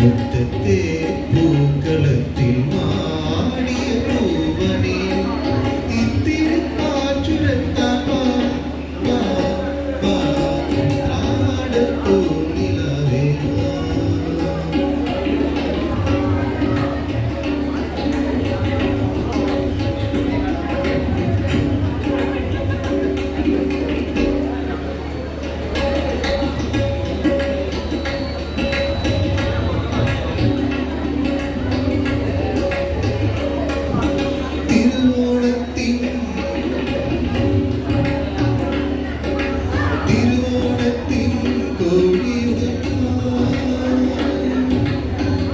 முத்தத்தே பூக்களத்தில் மா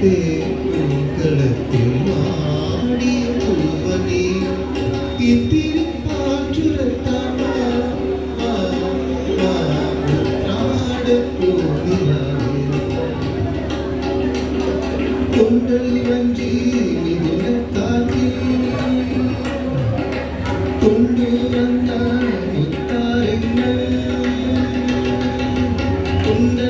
தேங்களத்தில் ஆடி பூவனே கொண்டல் வஞ்சி தினத்தாக்கில் கொண்டு வந்தான் முத்தாரின் கொண்டல்